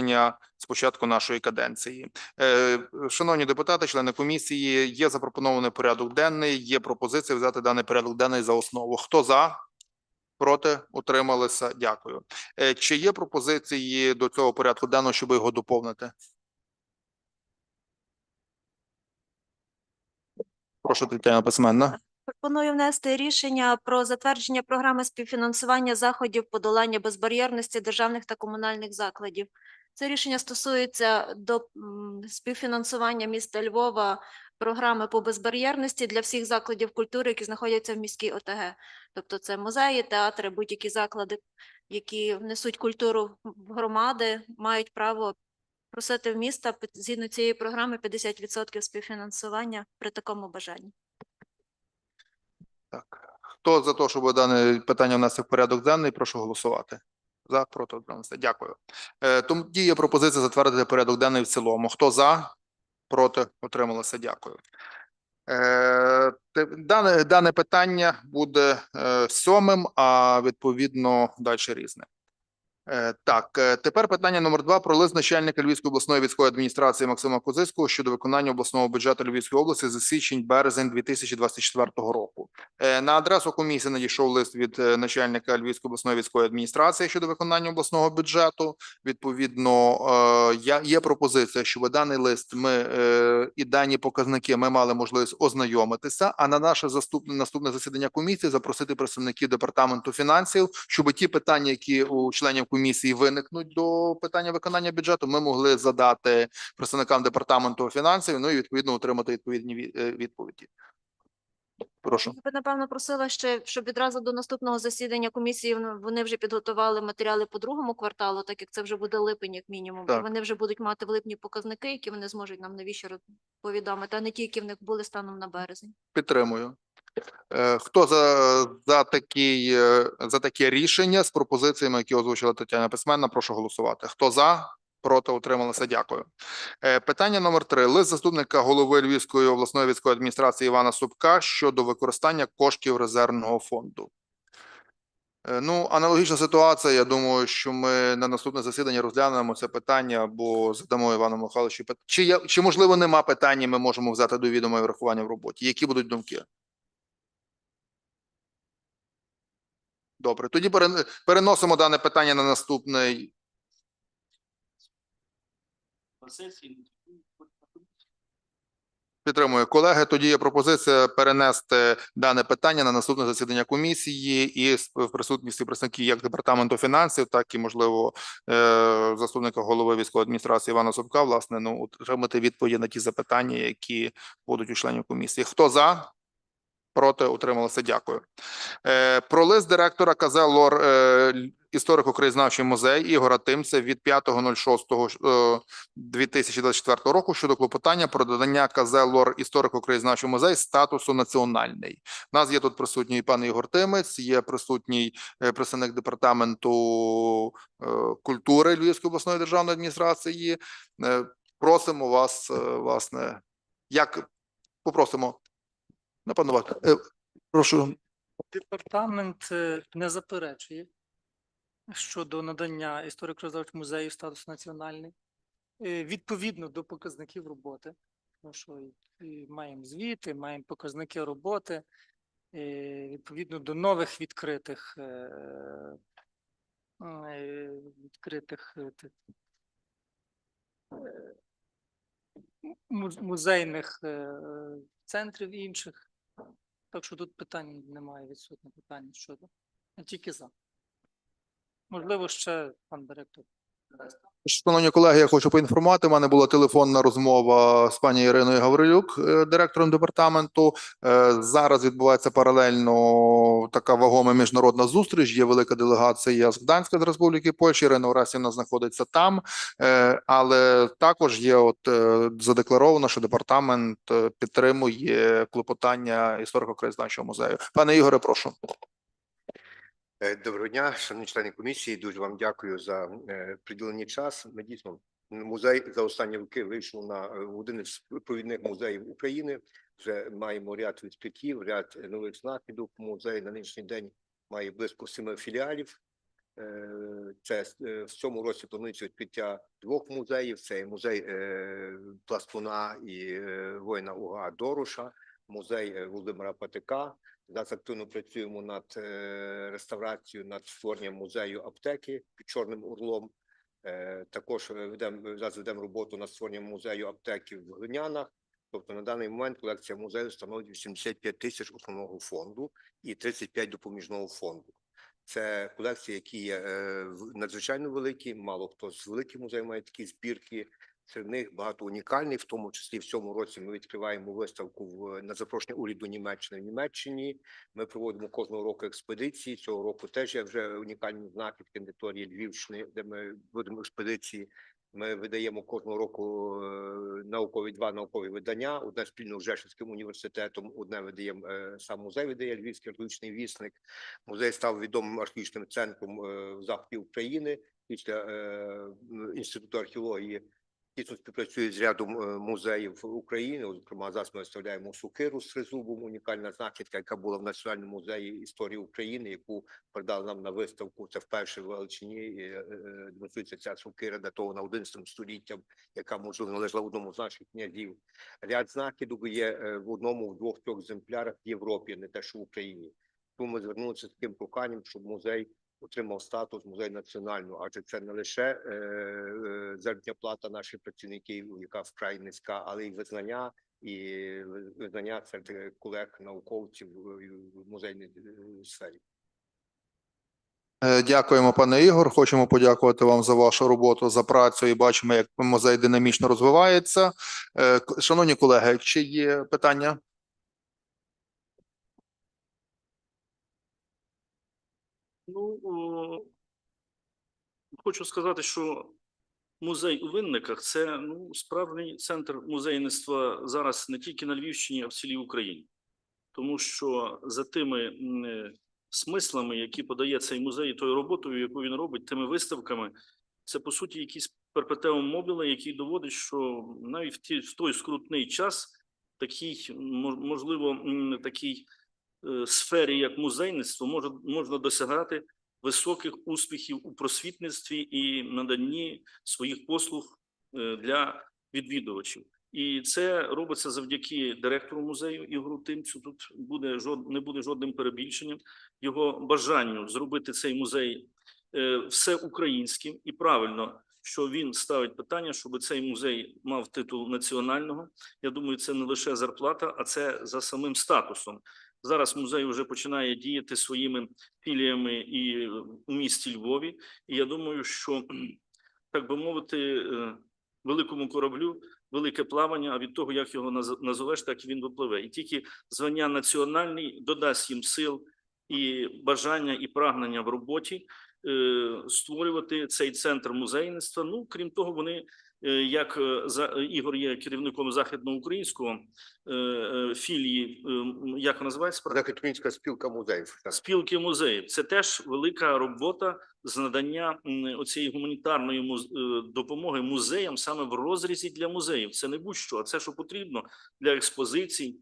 засідання з початку нашої каденції. Е, Шановні депутати, члени комісії, є запропонований порядок денний. Є пропозиція взяти даний порядок денний за основу. Хто за? Проти утрималися. Дякую. Е, Чи є пропозиції до цього порядку денного, щоб його доповнити? Прошу Тетяна Письменна. Пропоную внести рішення про затвердження програми співфінансування заходів подолання безбар'єрності державних та комунальних закладів. Це рішення стосується до співфінансування міста Львова програми по безбар'єрності для всіх закладів культури, які знаходяться в міській ОТГ. Тобто це музеї, театри, будь-які заклади, які внесуть культуру в громади, мають право просити в міста згідно цієї програми 50% співфінансування при такому бажанні. Так. Хто за те, щоб дане питання внести в порядок денний, прошу голосувати. За, проти, утрималися. Дякую. Е, Тоді є пропозиція затвердити порядок денний в цілому. Хто за, проти, отрималося? Дякую. Е, Дане, дане питання буде е, сьомим, а відповідно далі різне. Е, Так, е, тепер питання номер два про лист начальника Львівської обласної військової адміністрації Максима Козицького щодо виконання обласного бюджету Львівської області за січень-березень 2024 року. Е, На адресу комісії надійшов лист від начальника Львівської обласної військової адміністрації щодо виконання обласного бюджету. Відповідно, є пропозиція, щоб даний лист ми і дані показники ми мали можливість ознайомитися. А на наше заступне наступне засідання комісії запросити представників департаменту фінансів, щоб ті питання, які у членів комісії виникнуть до питання виконання бюджету, ми могли задати представникам департаменту фінансів. Ну і відповідно отримати відповідні е, відповіді. Прошу. Я би, напевно, просила ще, щоб відразу до наступного засідання комісії вони вже підготували матеріали по другому кварталу, так як це вже буде липень, як мінімум. І Так. вони вже будуть мати в липні показники, які вони зможуть нам навіщо повідомити, а не ті, які в них були станом на березень. Підтримую. Е, Хто за, за, такий, е, за таке рішення з пропозиціями, які озвучила Тетяна Письменна, прошу голосувати. Хто за? Проти утрималися. Дякую. Е, Питання номер три. Лист заступника голови Львівської обласної військової адміністрації Івана Супка щодо використання коштів резервного фонду. Ну, аналогічна ситуація. Я думаю, що ми на наступне засідання розглянемо це питання або задамо Івану Михайловичу. Чи, чи можливо нема питання, ми можемо взяти до відома і врахування в роботі? Які будуть думки? Добре, тоді перен- переносимо дане питання на наступний. Підтримую колеги. Тоді є пропозиція перенести дане питання на наступне засідання комісії і в присутності представників як департаменту фінансів, так і можливо е, заступника голови військової адміністрації Івана Собка. Власне, ну отримати відповіді на ті запитання, які будуть у членів комісії. Хто за? Проти утрималися. Дякую. Е, Про лист директора КЗ ЛОР е, історико-краєзнавчий музей Ігора Тимця від 5.06.2024 року щодо клопотання про додання КЗ ЛОР історико-краєзнавчий музей статусу національний. У нас є тут присутній пан Ігор Тимець, є присутній е, представник департаменту е, культури Львівської обласної державної адміністрації. Е, Просимо вас, е, власне, як попросимо. Напевно, вас. Е, прошу. Департамент е, не заперечує щодо надання історико-розвивчого музею статус національний Е, відповідно до показників роботи. Тому що маємо звіти, маємо показники роботи, е, відповідно до нових відкритих відкритих тих, му- музейних центрів інших. Так що тут питань немає відсутне питання щодо. Я тільки за. Можливо, ще пан директор. Шановні колеги, я хочу поінформувати. У мене була телефонна розмова з пані Іриною Гаврилюк, е, директором департаменту. Е, Зараз відбувається паралельно така вагома міжнародна зустріч. Є велика делегація з Гданська з Республіки Польщі. Ірина Орасівна знаходиться там, Е, але також є от задекларовано, що департамент підтримує клопотання історико-краєзнавчого музею. Пане Ігоре, прошу. Е, Доброго дня, шановні члени комісії. Дуже вам дякую за е, приділений час. Ми дійсно музей за останні роки вийшов на е, один з провідних музеїв України. Вже маємо ряд відкриттів, ряд нових знахідок. Музей на нинішній день має близько семи філіалів. Це в цьому році планується відкриття двох музеїв: це музей Пластуна і воїна УГА Дороша, музей Володимира Патика. Зараз активно працюємо над е, реставрацією, над створенням музею аптеки під Чорним Орлом. Е, Також е, ведемо зараз ведемо роботу над створенням музею аптеки в Глинянах. Тобто на даний момент колекція музею становить 85 тисяч основного фонду і 35 допоміжного фонду. Це колекції, які є надзвичайно великі. Мало хто з великих музеїв має такі збірки. Серед них багато унікальних, в тому числі в цьому році ми відкриваємо виставку в на запрошення уряду Німеччини в Німеччині. Ми проводимо кожного року експедиції. Цього року теж є вже унікальні знаки в території Львівщини, де ми ведемо експедиції. Ми видаємо кожного року е, наукові два наукові видання. Одне спільно з Жешівським університетом, одне видаємо е, сам музей видає Львівський археологічний вісник. Музей став відомим археологічним центром е, в заході України після інституту археології. Тісно співпрацює з рядом е, музеїв України. Зокрема, зараз ми виставляємо сукиру з тризубом, унікальна знахідка, яка була в Національному музеї історії України, яку передали нам на виставку. Це вперше в Галичині і, е, е, демонструється ця сукира, датована 11 століттям, яка можливо належала одному з наших князів. Ряд знахідок є в одному, в двох трьох екземплярах в Європі, не те, що в Україні. Тому ми звернулися з таким проханням, щоб музей отримав статус музей національного, адже це не лише е, е, заробітна плата наших працівників, яка вкрай низька, але й визнання і визнання серед колег науковців в музейній е, сфері. Е, Дякуємо, пане Ігор. Хочемо подякувати вам за вашу роботу, за працю і бачимо, як музей динамічно розвивається. Е, Шановні колеги, чи є питання? Ну, о, хочу сказати, що музей у Винниках це ну, справжній центр музейництва зараз не тільки на Львівщині, а в цілій Україні. Тому що за тими е, смислами, які подає цей музей, тою роботою, яку він робить, тими виставками, це по суті якийсь перпетеум мобіле, який доводить, що навіть в, ті, в той скрутний час такий, можливо, м, такий е, сфері, як музейництво, може, можна досягати високих успіхів у просвітництві і наданні своїх послуг е, для відвідувачів. І це робиться завдяки директору музею Ігору Тимцю. Тут буде жод, не буде жодним перебільшенням його бажанню зробити цей музей е, всеукраїнським і правильно, що він ставить питання, щоб цей музей мав титул національного. Я думаю, це не лише зарплата, а це за самим статусом. Зараз музей вже починає діяти своїми філіями і у місті Львові. І я думаю, що так би мовити, е, великому кораблю велике плавання. А від того, як його наз- назовеш, так і він випливе. І тільки звання національний додасть їм сил і бажання і прагнення в роботі е, створювати цей центр музейництва. Ну крім того, вони. Е, Як е, за Ігор є керівником західноукраїнського е, е, філії, е, як вона називається? Західноукраїнська спілка музеїв. так. спілки музеїв. Це теж велика робота з надання м, оцієї гуманітарної е, допомоги музеям саме в розрізі для музеїв. Це не будь-що, а це що потрібно для експозицій,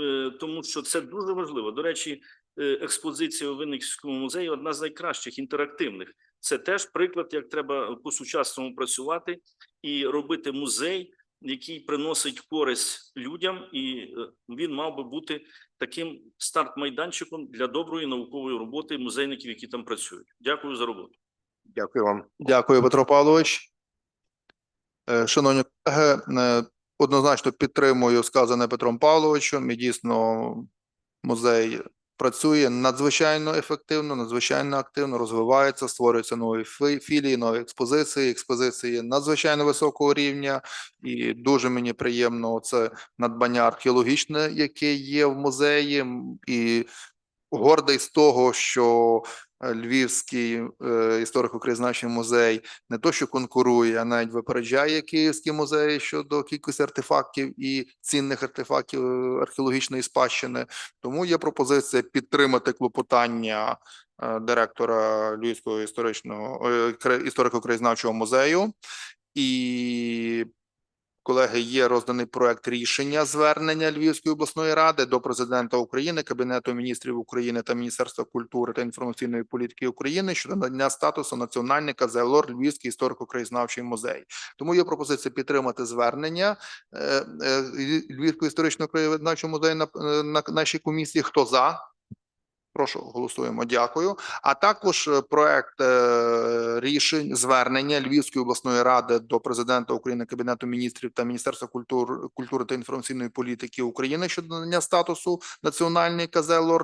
е, тому що це дуже важливо. До речі, е, експозиція у Винницькому музеї одна з найкращих інтерактивних. Це теж приклад, як треба по-сучасному працювати і робити музей, який приносить користь людям, і е, він мав би бути таким старт-майданчиком для доброї наукової роботи музейників, які там працюють. Дякую за роботу. Дякую вам. Дякую, Петро Павлович. Е, Шановні колеги, е, однозначно підтримую сказане Петром Павловичем. І дійсно музей працює надзвичайно ефективно, надзвичайно активно, розвивається, створюються нові філії, нові експозиції. Експозиції надзвичайно високого рівня, і дуже мені приємно це надбання археологічне, яке є в музеї, і гордий з того, що Львівський е, історико-краєзнавчий музей не то, що конкурує, а навіть випереджає Київський музей щодо кількості артефактів і цінних артефактів е, археологічної спадщини. Тому є пропозиція підтримати клопотання е, директора Львівського історичного е, історико-краєзнавчого музею і Колеги, є розданий проект рішення звернення Львівської обласної ради до президента України, Кабінету міністрів України та Міністерства культури та інформаційної політики України щодо надання статусу національника ЗЛОР Львівський історико-краєзнавчий музей. Тому є пропозиція підтримати звернення е, е, Львівського історичного краєзнавчого музею е, на нашій комісії. Хто за? Прошу голосуємо. Дякую. А також е, проект е, рішень звернення Львівської обласної ради до президента України, Кабінету міністрів та Міністерства культур, культури та інформаційної політики України щодо надання статусу національний КЗЛ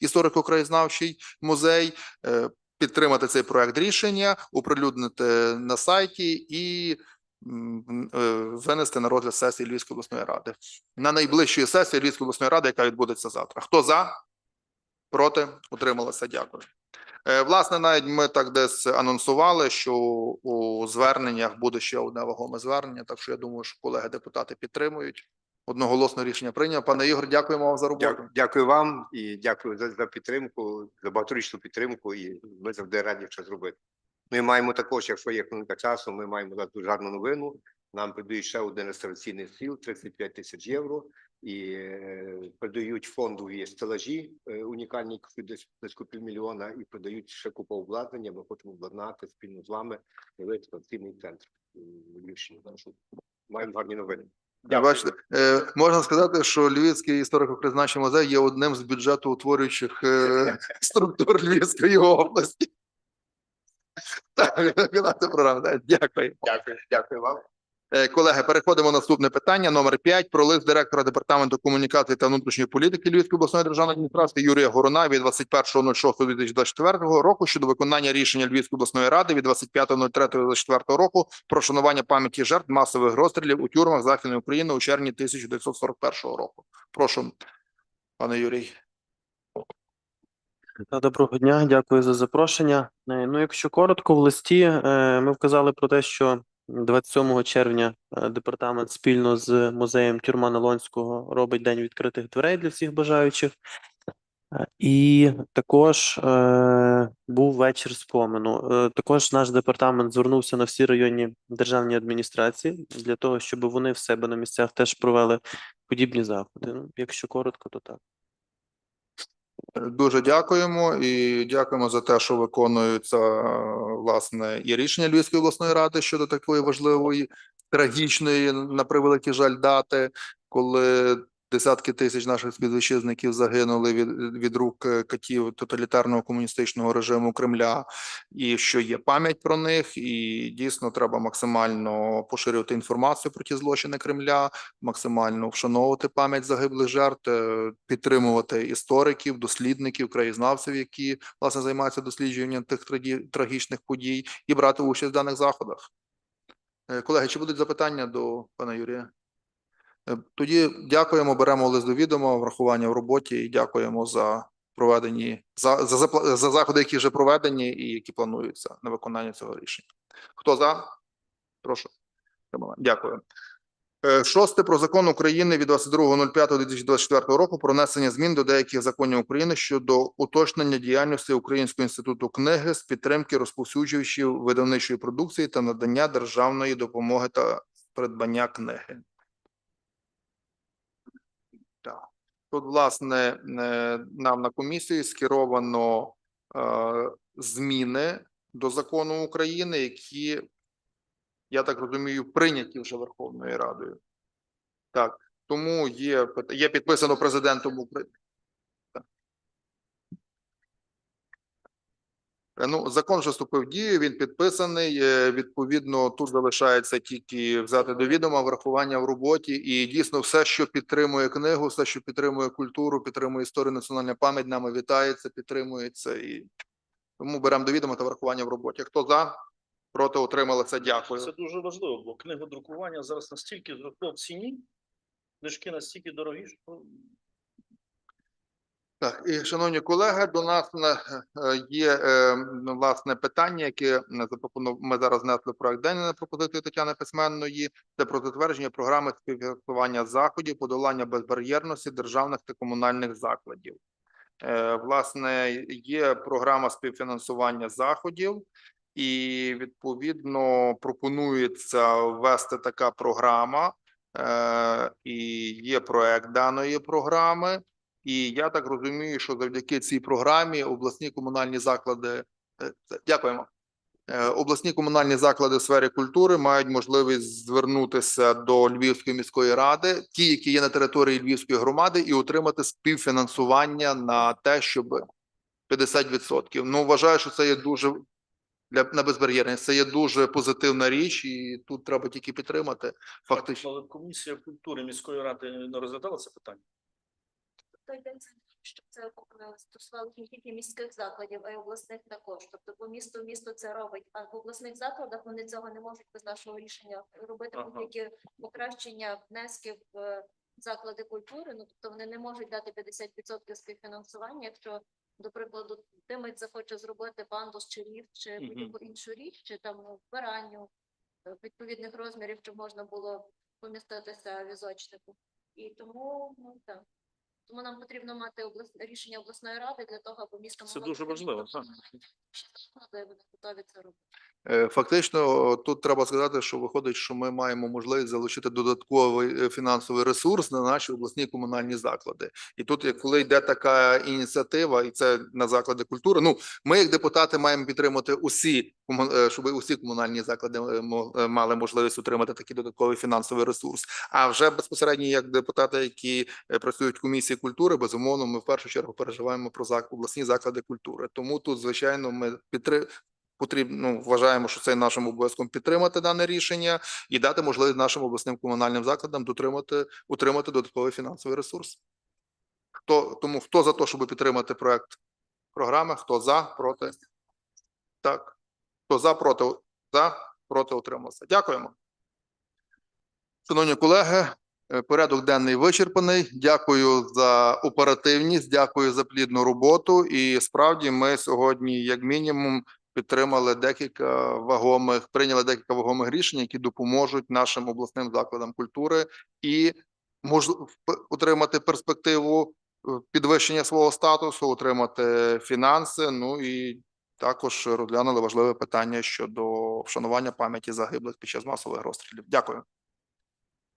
історико-краєзнавчий музей. е, Підтримати цей проект рішення, оприлюднити на сайті і винести на розгляд сесії Львівської обласної ради на найближчої сесії Львівської обласної ради, яка відбудеться завтра. Хто за? Проти? Утрималися. Дякую. Е, Власне, навіть ми так десь анонсували, що у зверненнях буде ще одне вагоме звернення. Так що я думаю, що колеги депутати підтримують. Одноголосно рішення прийнято. Пане Ігор, дякуємо вам за роботу. Дякую, дякую вам і дякую за, за підтримку, за багаторічну підтримку. І ми завжди раді це зробити. Ми маємо також, якщо є хвилинка часу, ми маємо дуже гарну новину. Нам передають ще один реставраційний стіл, 35 тисяч євро, і е, передають фондові стелажі е, унікальні, десь близько півмільйона, і передають ще купу обладнання. Ми хочемо обладнати спільно з вами новий реставраційний центр у Львівщині. Маємо гарні новини. Я бачите, е, можна сказати, що Львівський історико-краєзнавчий музей є одним з бюджету утворюючих е, структур Львівської області. Так. Так, Дякую. Дякую, дякую вам. Е, Колеги, переходимо на наступне питання. Номер 5. Про лист директора департаменту комунікації та внутрішньої політики Львівської обласної державної адміністрації Юрія Горона від 21.06.2024 року щодо виконання рішення Львівської обласної ради від 25.03.2024 року про шанування пам'яті жертв масових розстрілів у тюрмах Західної України у червні 1941 року. Прошу, пане Юрій. Доброго дня, дякую за запрошення. Е, Ну, якщо коротко, в листі е, ми вказали про те, що 27 червня е, департамент спільно з музеєм Тюрма Налонського робить день відкритих дверей для всіх бажаючих. Е, І також е, був вечір спомену. Е, Також наш департамент звернувся на всі районні державні адміністрації для того, щоб вони в себе на місцях теж провели подібні заходи. Ну, якщо коротко, то так. Дуже дякуємо і дякуємо за те, що виконуються власне і рішення Львівської обласної ради щодо такої важливої, трагічної, на превеликий жаль, дати, коли десятки тисяч наших співвітчизників загинули від, від рук е, катів тоталітарного комуністичного режиму Кремля, і що є пам'ять про них, і дійсно треба максимально поширювати інформацію про ті злочини Кремля, максимально вшановувати пам'ять загиблих жертв, е, підтримувати істориків, дослідників, краєзнавців, які власне займаються дослідженням тих трагічних подій, і брати участь в даних заходах. Е, Колеги, чи будуть запитання до пана Юрія? Е, Тоді дякуємо, беремо лист до відома, врахування в роботі і дякуємо за проведені за, за, запла- за заходи, які вже проведені і які плануються на виконання цього рішення. Хто за? Прошу. Дякую. Е, Шосте про закон України від 22.05.2024 року про внесення змін до деяких законів України щодо уточнення діяльності Українського інституту книги з підтримки розповсюджувачів видавничої продукції та надання державної допомоги та придбання книги. Так. Тут, власне, е, нам на комісії скеровано е, зміни до закону України, які я так розумію, прийняті вже Верховною Радою. Так, тому є, є підписано президентом України. Так. Е, Ну, закон вже вступив в дію, він підписаний. е, Відповідно, тут залишається тільки взяти до відома врахування в роботі, і дійсно все, що підтримує книгу, все, що підтримує культуру, підтримує історію, національна пам'ять, нами вітається, підтримується і тому беремо до відома та врахування в роботі. Хто за, проти утрималися? Дякую. Це дуже важливо, бо книгодрукування зараз настільки зросло в ціні, книжки настільки дорогі, що Так, і шановні колеги, до нас е, є е, ну, власне питання, яке. Ми зараз внесли в проект денний на пропозицію Тетяни Письменної. Це про затвердження програми співфінансування заходів подолання безбар'єрності державних та комунальних закладів. Е, Власне, є програма співфінансування заходів, і відповідно пропонується ввести така програма і є проект даної програми. І я так розумію, що завдяки цій програмі обласні комунальні заклади е, дякуємо. Е, Обласні комунальні заклади в сфері культури мають можливість звернутися до Львівської міської ради, ті, які є на території Львівської громади, і отримати співфінансування на те, щоб 50%. Ну, вважаю, що це є дуже для на безбар'єрність. Це є дуже позитивна річ, і тут треба тільки підтримати. Фактично. Але комісія культури міської ради не розглядала це питання. То йдеться, щоб це е, стосувалося не тільки міських закладів, а й обласних також. Тобто по місту місто це робить, а в обласних закладах вони цього не можуть без нашого рішення робити Ага. будь-які покращення внесків в заклади культури. Ну тобто вони не можуть дати 50% співфінансування, якщо, до прикладу, Тимець захоче зробити пандус чи ліфт, чи будь-яку іншу річ, чи там вбиранню е, відповідних розмірів, щоб можна було поміститися візочнику. І тому ну так. Тому нам потрібно мати облас... рішення обласної ради для того, аби місто Це дуже важливо, так. Вони готові це робити. Е, Фактично, тут треба сказати, що виходить, що ми маємо можливість залучити додатковий е, фінансовий ресурс на наші обласні комунальні заклади. І тут, як коли йде така ініціатива, і це на заклади культури. Ну, ми, як депутати, маємо підтримати усі щоб усі комунальні заклади е, е, мали можливість отримати такий додатковий фінансовий ресурс. А вже безпосередньо як депутати, які е, працюють в комісії культури, безумовно, ми в першу чергу переживаємо про обласні заклади культури. Тому тут, звичайно, ми підтри... потрібно ну, вважаємо, що це нашим обов'язком підтримати дане рішення і дати можливість нашим обласним комунальним закладам дотримати утримати додатковий фінансовий ресурс. Хто тому, хто за те, щоб підтримати проект програми, хто за, проти? Так. Хто за, проти, за, проти утримався. Дякуємо. Шановні колеги, е, порядок денний вичерпаний. Дякую за оперативність, дякую за плідну роботу. І справді ми сьогодні, як мінімум, підтримали декілька вагомих, прийняли декілька вагомих рішень, які допоможуть нашим обласним закладам культури і можливо отримати перспективу е, підвищення свого статусу, отримати фінанси. Ну і також розглянули важливе питання щодо вшанування пам'яті загиблих під час масових розстрілів. Дякую.